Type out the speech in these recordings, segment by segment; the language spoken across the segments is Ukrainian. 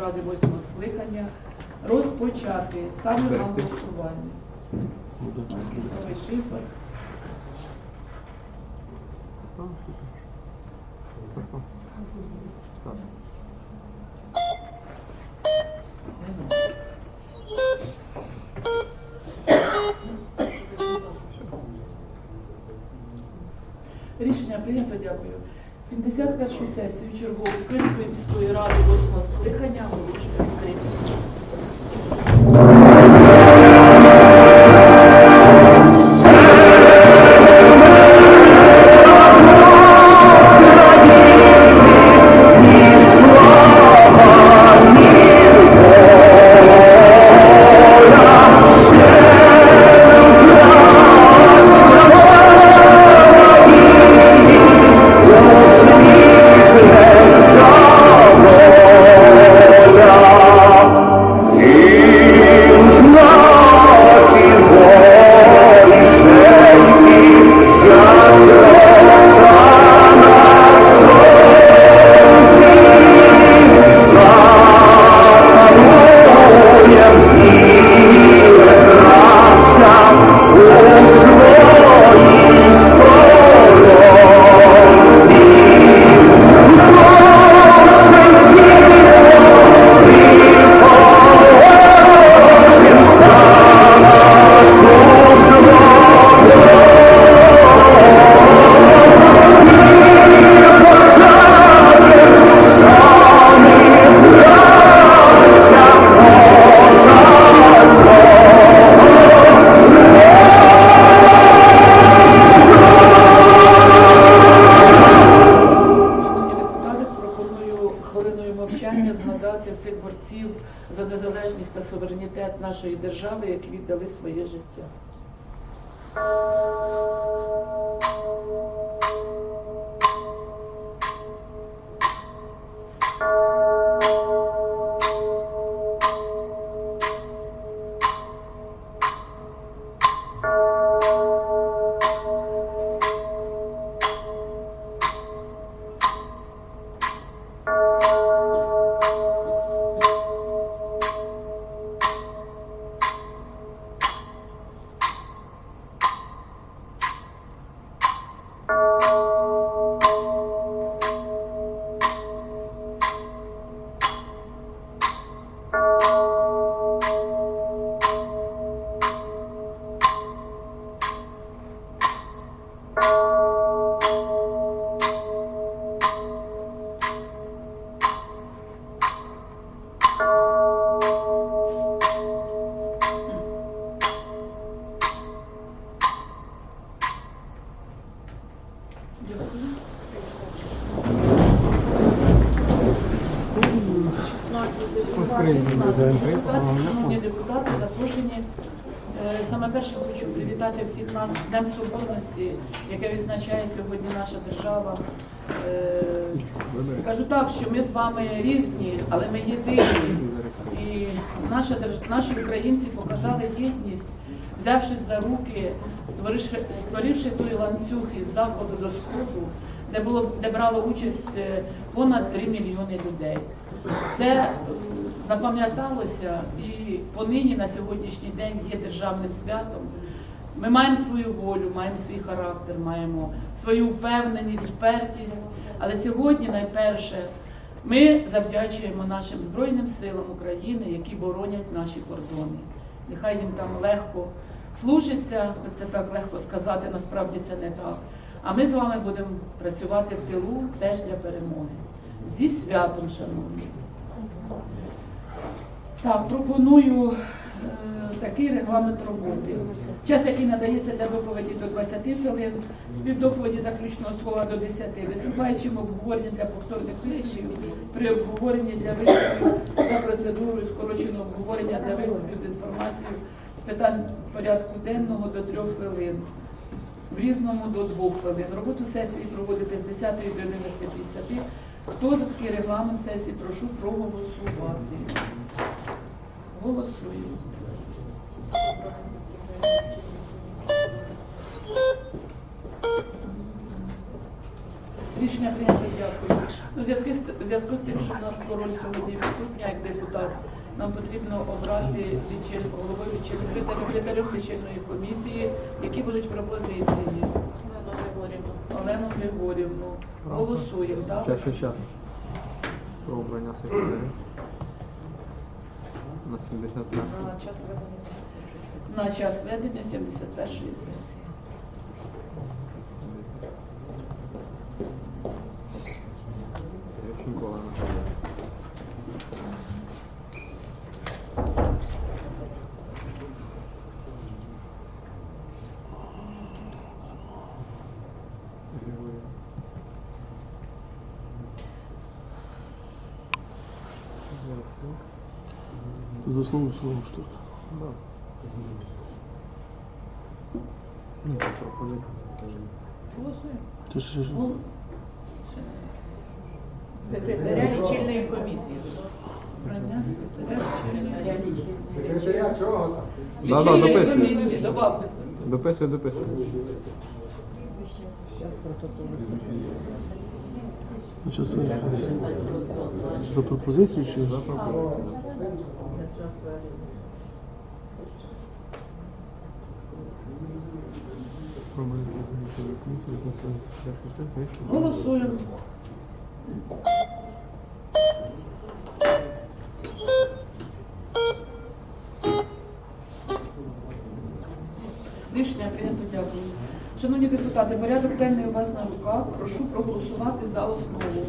Ради восьмого скликання розпочати. Ставлю на голосування. Кістовий шифр. Рішення прийнято, дякую. 71-ю сесію чергову Скрипської міської ради восьмого скликання оголошую відкритою. Нашої держави, які віддали своє життя. Депутатів, 16 депутатів, шановні депутати, запрошені. Е, Саме перше хочу привітати всіх нас Днем Соборності, яке відзначає сьогодні наша держава. Е, Скажу так, що ми з вами різні, але ми єдині. І наші українці показали єдність, взявшись за руки, створивши, створивши той ланцюг із заходу до сходу, де було де брало участь е, понад 3 мільйони людей. Це е, запам'яталося і понині на сьогоднішній день є державним святом. Ми маємо свою волю, маємо свій характер, маємо свою впевненість, впертість. Але сьогодні найперше ми завдячуємо нашим Збройним силам України, які боронять наші кордони. Нехай їм там легко служиться, це так легко сказати, насправді це не так. А ми з вами будемо працювати в тилу теж для перемоги. Зі святом, шановні. Так, пропоную е, такий регламент роботи. Час, який надається для доповіді до 20 хвилин, співдоповіді заключного слова до 10, виступаючим обговорення для повторних виступів, при обговоренні для виступів за процедурою скороченого обговорення для виступів з інформацією питань порядку денного до 3 хвилин. В різному до 2 хвилин. Роботу сесії проводити з 10 до 11.50. Хто за такий регламент сесії, прошу проголосувати. Голосуємо. Рішення прийнято. Дякую. Ну, з, в зв'язку з тим, що в нас король сьогодні відсутня як депутат, нам потрібно обрати лічиль, головою лічильної секретарем лічильної комісії, які будуть пропозиції. Олену Григорівну. Голосуємо, так? Щас, щас, щас. Про обрання секретаря. На 75. На час ведення 71-ї сесії. Ніколи не було. Ты за основу словом что ли? Да. Ну, це пропозиція. Ты же- же- Ну, ще не Секретаря лічильної комісії. Секретаря лічильної комісії. Секретаря чого там? Да, да, Лічильної дописуй. комісії, добавте. Дописуй, дописуй. Ну, сейчас я- За пропозицию чи? За пропозицію. Голосуємо. Рішення прийнято, дякую. Шановні депутати, порядок денний у вас на руках. Прошу проголосувати за основу.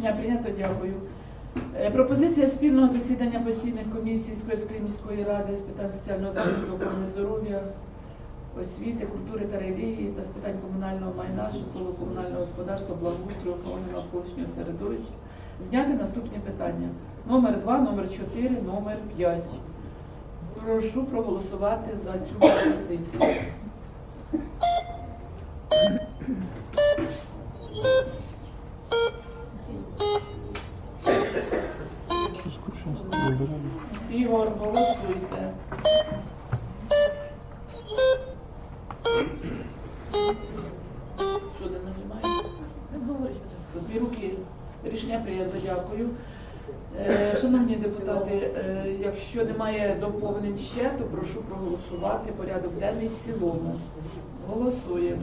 Рішення прийнято, дякую. Е, Пропозиція спільного засідання постійних комісій Сквирської міської ради з питань соціального захисту охорони здоров'я, освіти, культури та релігії та з питань комунального майна, житлово-комунального господарства, благоустрою, охорони навколишнього середовища. Зняти наступні питання. Номер 2, номер 4, номер 5. Прошу проголосувати за цю пропозицію. Дві. Рішення прийнято, дякую. Е, Шановні депутати, е, якщо немає доповнень ще, то прошу проголосувати порядок денний в цілому. Голосуємо.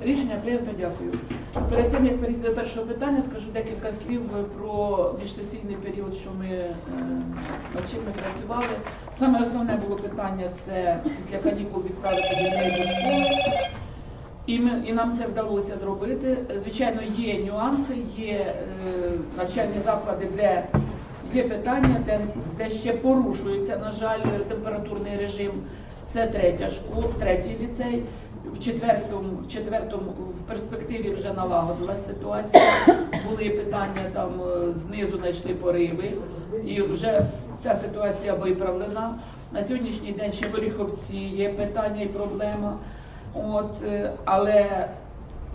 Рішення прийнято, дякую. Тим, як перейти до першого питання, скажу декілька слів про міжсесійний період, що ми е, над чим ми працювали. Саме основне було питання це після канікул відправити дітей до школи. І, ми, і нам це вдалося зробити. Звичайно, є нюанси, є е, навчальні заклади, де є питання, де, де ще порушується, на жаль, температурний режим. Це третя школа, третій ліцей. В четвертому, в четвертому в перспективі вже налагодилась ситуація. Були питання там е, знизу знайшли пориви, і вже ця ситуація виправлена. На сьогоднішній день ще в Оріховці є питання і проблема. От, е, але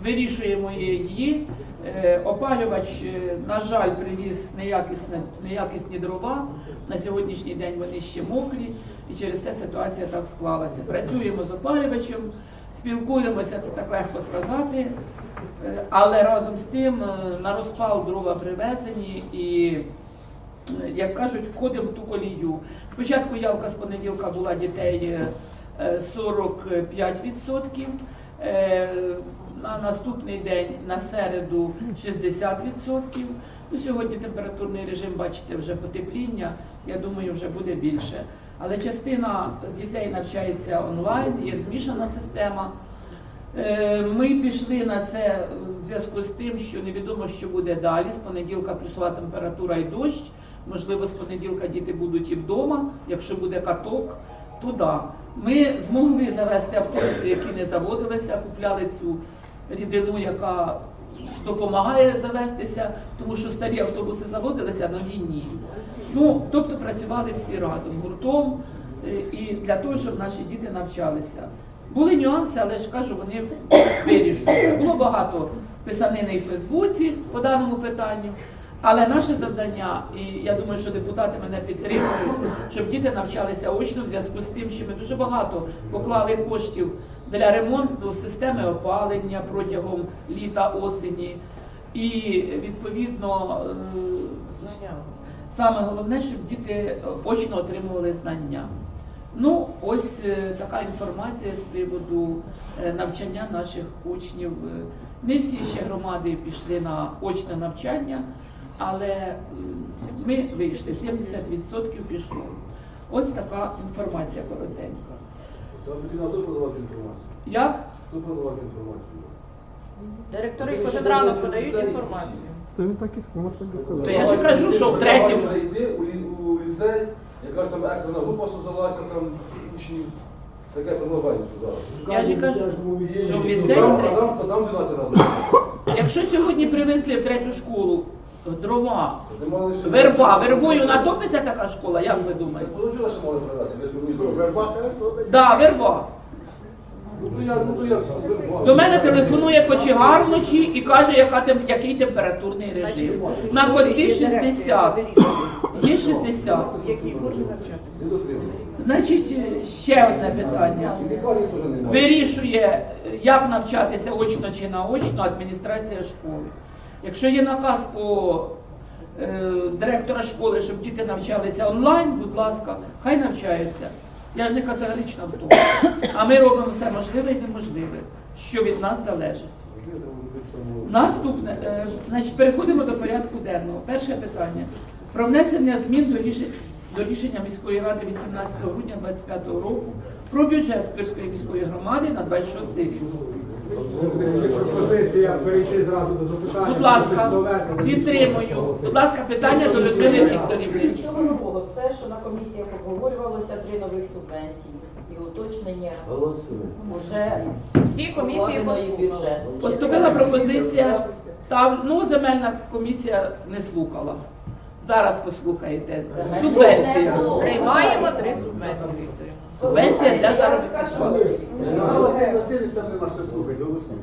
вирішуємо її. Е, Опалювач, на жаль, привіз неякісні, неякісні дрова. На сьогоднішній день вони ще мокрі, і через це ситуація так склалася. Працюємо з опалювачем, спілкуємося, це так легко сказати. Е, Але разом з тим е, на розпал дрова привезені і, е, як кажуть, входимо в ту колію. Спочатку явка з понеділка була дітей е, 45%. Е, На наступний день на середу 60%. Ну, сьогодні температурний режим, бачите, вже потепління. Я думаю, вже буде більше. Але частина дітей навчається онлайн, є змішана система. Е, Ми пішли на це в зв'язку з тим, що невідомо, що буде далі. З понеділка плюсова температура і дощ. Можливо, з понеділка діти будуть і вдома, якщо буде каток. туди. Ми змогли завести автобуси, які не заводилися, купляли цю рідину, яка допомагає завестися, тому що старі автобуси заводилися, а нові ні. Ну, тобто працювали всі разом, гуртом, е, і для того, щоб наші діти навчалися. Були нюанси, але ж кажу, вони вирішуються. Було багато писанини в Фейсбуці по даному питанню. Але наше завдання, і я думаю, що депутати мене підтримують, щоб діти навчалися очно в зв'язку з тим, що ми дуже багато поклали коштів для ремонту системи опалення протягом літа осені. І відповідно е, саме головне, щоб діти очно отримували знання. Ну, ось е, така інформація з приводу е, навчання наших учнів. Не всі ще громади пішли на очне навчання, але ми вийшли, 70% пішло. Ось така інформація коротенька. Потрібно хто подавати інформацію? Як? Хто подавав інформацію? Директори кожен ранок подають інформацію. Та він так і сказав, так і сказав. То я ж кажу, що в третьому. Прийди у, у ліцей, якась там екстрена група создалася, там учнів. Таке предлагаю сюди. Я ж кажу, що в Ну, ліцеї а там, там 12 разів. Якщо сьогодні привезли в третю школу дрова, верба, вербою натопиться така школа, як ви думаєте? Подожди, що мали ж Да, верба. Ну ну верба. До мене телефонує кочегар вночі і каже, яка тем, який температурний режим. На котлі 60. Є 60. В якій формі навчатися? Не дотримуй. Значить, ще одне питання. Вирішує, як навчатися очно чи наочно адміністрація школи. Якщо є наказ по е, директора школи, щоб діти навчалися онлайн, будь ласка, хай навчаються. Я ж не категорично в тому. А ми робимо все можливе і неможливе, що від нас залежить. Наступне, е, значить, переходимо до порядку денного. Перше питання про внесення змін до рішення, до рішення міської ради 18 грудня 2025 року про бюджет Спирської міської громади на 26 рік. Пропозиція перейти зразу до запитання. Будь ласка, підтримую. Будь ласка, питання до Людмили Вікторівни. Нічого нового. Все, що на комісіях обговорювалося, три нових субвенції і уточнення уже Всі комісії бюджету. Поступила пропозиція, став, ну, земельна комісія не слухала. Зараз послухаєте. Субвенція. Приймаємо три субвенції. Субвенція для заробітних. Ну, Василь Васильович там нема що слухати, голосуй.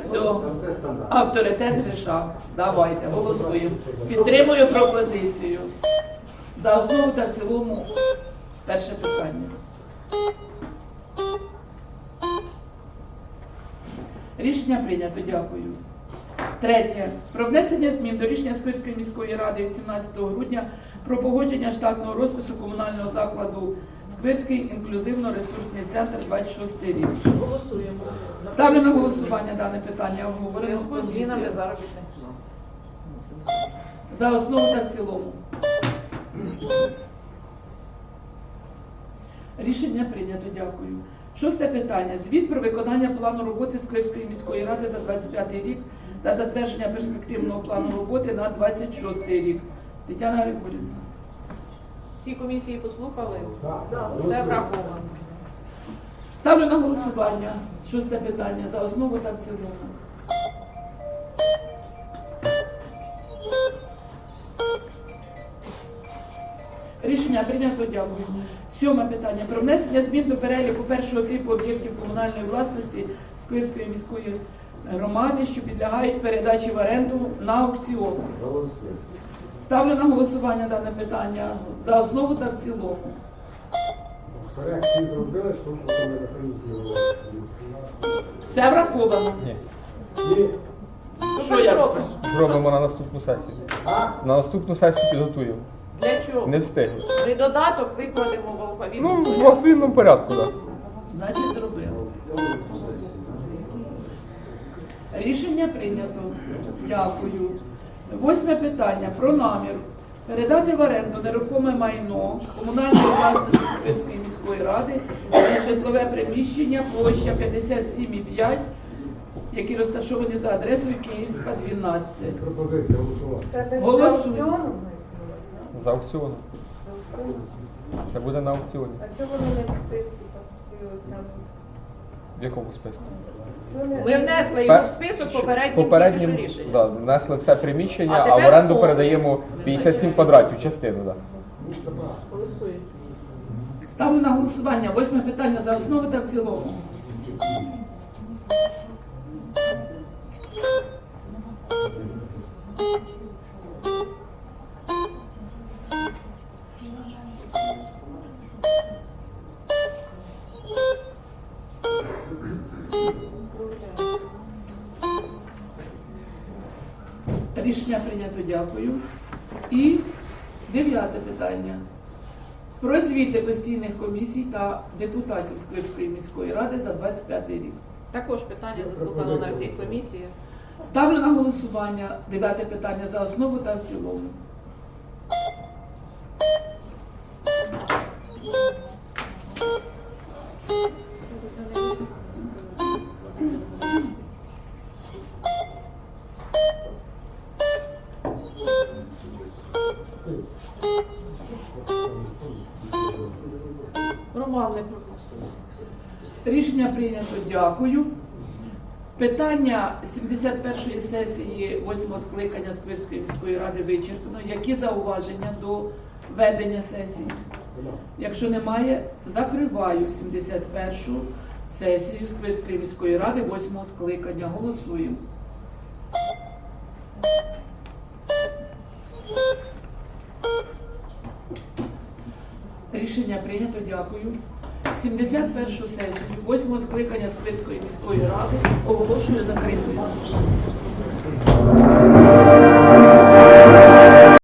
Все. Стандарт. Авторитет рішав. Давайте, голосуємо. Підтримую пропозицію. За основу та в цілому перше питання. Рішення прийнято, дякую. Третє. Про внесення змін до рішення Сквирської міської ради від 17 грудня про погодження штатного розпису комунального закладу Сквирський інклюзивно-ресурсний центр 26 рік. Голосуємо. Ставлю на голосування дане питання. Зв'язку з змінами заробітних плат. За основу та в цілому. Рішення прийнято, дякую. Шосте питання. Звіт про виконання плану роботи Сквирської міської ради за 25 рік та затвердження перспективного плану роботи на 26 рік. Тетяна Григорівна. Всі комісії послухали? Все враховано. Ставлю на голосування. Шосте питання. За основу та в цілому. Рішення прийнято, дякую. Сьоме питання. Про внесення змін до переліку першого типу об'єктів комунальної власності Сквирської міської громади, що підлягають передачі в оренду на аукціон. Ставлю на голосування дане питання за основу та в цілому. Корекції зробили, що що ми на комісії. Все враховано. Ні. Ні. Що я розкажу? Зробимо на наступну сесію. На наступну сесію підготуємо. Для чого? Не встигли. Ми додаток викладемо в алфавіт. Ну, в алфавітному порядку, так. Значить, зробили. Рішення прийнято. Дякую. Восьме питання про намір передати в оренду нерухоме майно комунальної власності Спирської міської ради на житлове приміщення площа 57,5, які розташовані за адресою Київська, 12. Пропозиція голосувати. Голосуємо. За аукціоном. Це буде на аукціоні. А чого воно не в списку? В якому списку? Ми внесли його в список попереднім, Попереднім тільки що рішення. да, внесли все приміщення, А а, в тепер оренду по- передаємо 57 квадратів, частину. Да. Ставлю на голосування. Восьме питання за основу та в цілому. Рішення прийнято, дякую. І дев'яте питання. Про звіти постійних комісій та депутатів Сквирської міської ради за 25 рік. Також питання заслухано на всіх комісіях. Ставлю на голосування дев'яте питання за основу та в цілому. Дякую. Питання 71-ї сесії 8-го скликання Сквирської міської ради вичерпано. Які зауваження до ведення сесії? Якщо немає, закриваю 71-шу сесію Сквирської міської ради 8-го скликання. Голосуємо. Рішення прийнято. Дякую. 71-шу сесію 8-го скликання Сквирської міської ради оголошую закритою.